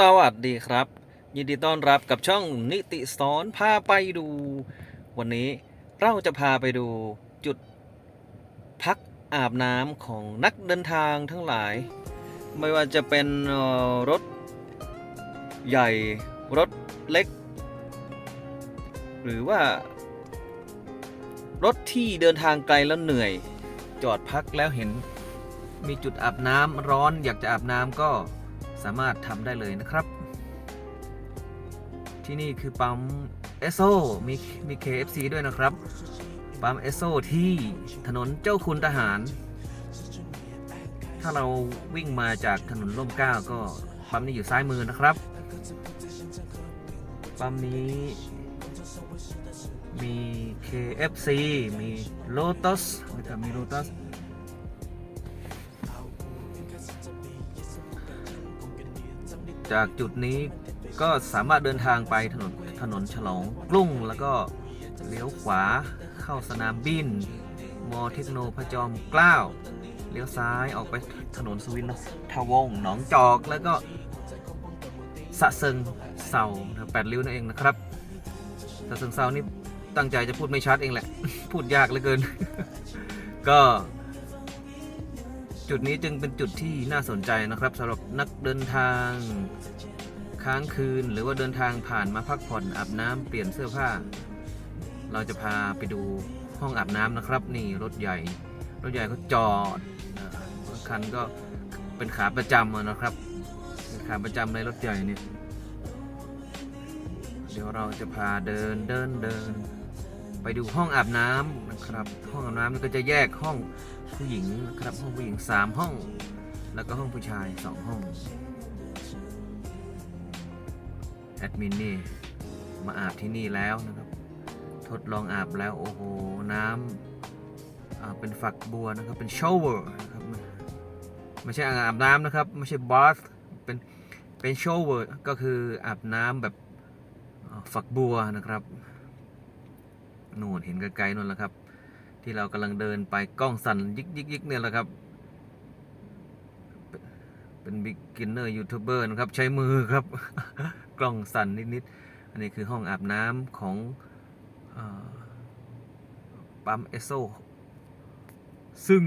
สวัสดีครับ ยินดีต้อนรับกับช่องนิติสอนพาไปดู วันนี้เราจะพาไปดูจุดพักอาบน้ำของนักเดินทางทั้งหลาย ไม่ว่าจะเป็นรถใหญ่รถเล็ก หรือว่ารถที่เดินทางไกลแล้วเหนื่อย จอดพักแล้วเห็น มีจุดอาบน้ำร้อนอยากจะอาบน้ำก็ สามารถทำได้เลยนะครับ ที่นี่คือปั๊มเอสโซมีมี KFC ด้วยนะครับ ปั๊มเอสโซที่ถนนเจ้าคุณทหาร ถ้าเราวิ่งมาจากถนนร่มเก้าก็ปั๊มนี้อยู่ซ้ายมือนะครับ ปั๊มนี้มี KFC มี Lotus มี Lotus จากจุดนี้ก็สามารถเดินทางไปถนนถนนฉลองกรุงแล้วก็เลี้ยวขวาเข้าสนามบิน มอเทคโนพระจอมเกล้า เลี้ยวซ้ายออกไปถนนสวินทวงหนองจอกแล้วก็สะเซิงเซาแปดริ้วนั่นเองนะครับสะเซิงเซานี่ตั้งใจจะพูดไม่ชัดเองแหละ พูดยากเหลือเกิน ก็ จุดนี้จึงเป็นจุดที่น่าสนใจนะครับสำหรับนักเดินทางค้างคืน หรือว่าเดินทางผ่านมาพักผ่อนอาบน้ำเปลี่ยนเสื้อผ้า เราจะพาไปดูห้องอาบน้ำนะครับ นี่รถใหญ่ รถใหญ่เขาจอดนะบางคันก็เป็นขาประจำนะครับเป็นขาประจำในรถใหญ่เนี่ยเดี๋ยวเราจะพาเดินเดินเดิน ไปดูห้องอาบน้ำ นะครับ ห้องอาบน้ำนี่ก็จะแยกห้องผู้หญิงนะครับ ห้องผู้หญิง 3 ห้อง แล้วก็ห้องผู้ชาย 2 ห้อง แอดมินนี่ มาอาบที่นี่แล้วนะครับ ทดลองอาบแล้วโอ้โห น้ำเป็นฝักบัวนะครับ เป็นชาวเวอร์นะครับ ไม่ใช่อ่างอาบน้ำนะครับ ไม่ใช่บาร์เป็นเป็นชาวเวอร์ก็คืออาบน้ำแบบฝักบัวนะครับนู่นเห็นไกลๆนู่นแหละครับ ที่เรากำลังเดินไปกล้องสั่นยิกยิกยิกเนี่ยแหละครับ เป็นบิ๊กกินเนอร์ยูทูบเบอร์นะครับ ใช้มือครับ กล้องสั่นนิดๆ อันนี้คือห้องอาบน้ำของอปั๊มเอสโซซึ่ง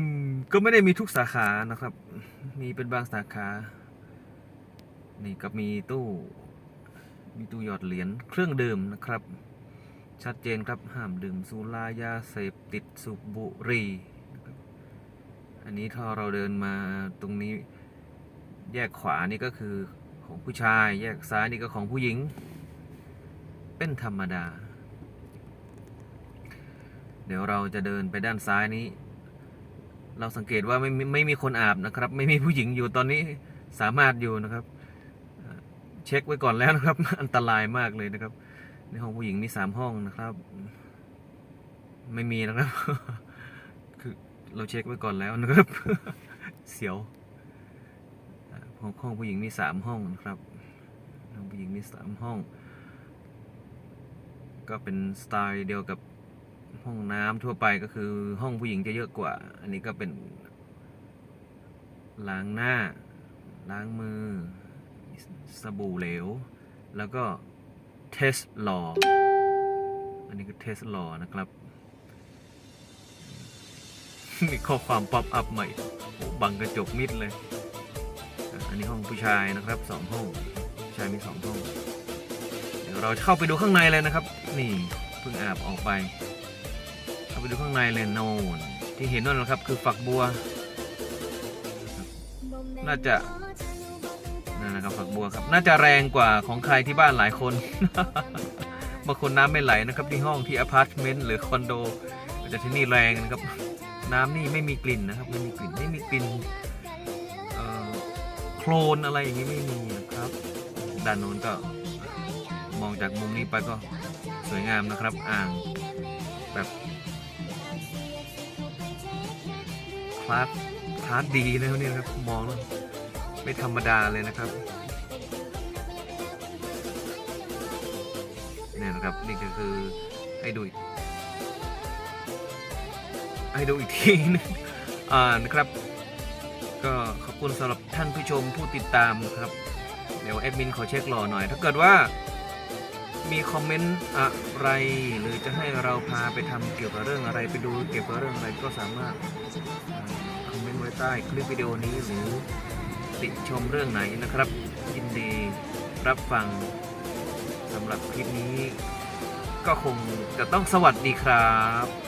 ก็ไม่ได้มีทุกสาขานะครับ มีเป็นบางสาขา นี่ก็มีตู้ มีตู้หยอดเหรียญเครื่องดื่มนะครับ ชัดเจนครับห้ามดื่มสุรายาเสพติดสูบบุหรี่นะครับอันนี้ถ้าเราเดินมาตรงนี้แยกขวานี่ก็คือของผู้ชาย แยกซ้ายนี่ก็ของผู้หญิง เป็นธรรมดา เดี๋ยวเราจะเดินไปด้านซ้ายนี้ เราสังเกตว่าไม่ไม่มีคนอาบนะครับ ไม่มีผู้หญิงอยู่ตอนนี้สามารถอยู่นะครับ เช็คไว้ก่อนแล้วนะครับ อันตรายมากเลยนะครับ ในห้องผู้หญิงมีสามห้องนะครับ ไม่มีนะครับ คือเราเช็คไว้ก่อนแล้วนะครับ เสียวห้องห้องผู้หญิงมีสามห้องนะครับห้องผู้หญิงมีสามห้อง ก็เป็นสไตล์เดียวกับห้องน้ำทั่วไปก็คือห้องผู้หญิงจะเยอะกว่า อันนี้ก็เป็นล้างหน้า ล้างมือ สบู่เหลว แล้วก็ เทสลออันนี้คือเทสลอนะครับ มีข้อความป๊อปอัพใหม่บังกระจกมิดเลย อันนี้ห้องผู้ชายนะครับสองห้องผู้ชายมีสองห้อง เดี๋ยวเราเข้าไปดูข้างในเลยนะครับ นี่เพิ่งอาบออกไป เข้าไปดูข้างในเลยโน่นที่เห็นนั่นแหละครับ คือฝักบัว น่าจะ นั่นนะครับฝักบัวครับ น่าจะแรงกว่าของใครที่บ้านหลายคน บางคนน้ำไม่ไหลนะครับที่ห้องที่อพาร์ตเมนต์หรือคอนโดแต่ที่นี่แรงนะครับ น้ำนี่ไม่มีกลิ่นนะครับไม่มีกลิ่นไม่มีกลิ่นโคลนอะไรอย่างนี้ไม่มีนะครับด้านโน้นก็มองจากมุมนี้ไปก็สวยงามนะครับ อ่างแบบคลาสคลาสดีนะเนี่นะครับมองแล้ว ไม่ธรรมดาเลยนะครับเนี่ยนะครับนี่ก็คือให้ดูให้ดูอีกทีนึงอ่านะครับ ก็ขอบคุณสำหรับท่านผู้ชมผู้ติดตามนะครับ เดี๋ยวแอดมินขอเช็คหล่อหน่อย ถ้าเกิดว่ามีคอมเมนต์อะไรหรือจะให้เราพาไปทำเกี่ยวกับเรื่องอะไรไปดูเกี่ยวกับเรื่องอะไรก็สามารถคอมเมนต์ไว้ใต้คลิปวิดีโอนี้หรือ ติชมเรื่องไหนนะครับยินดีรับฟังสำหรับคลิปนี้ ก็คงจะต้องสวัสดีครับ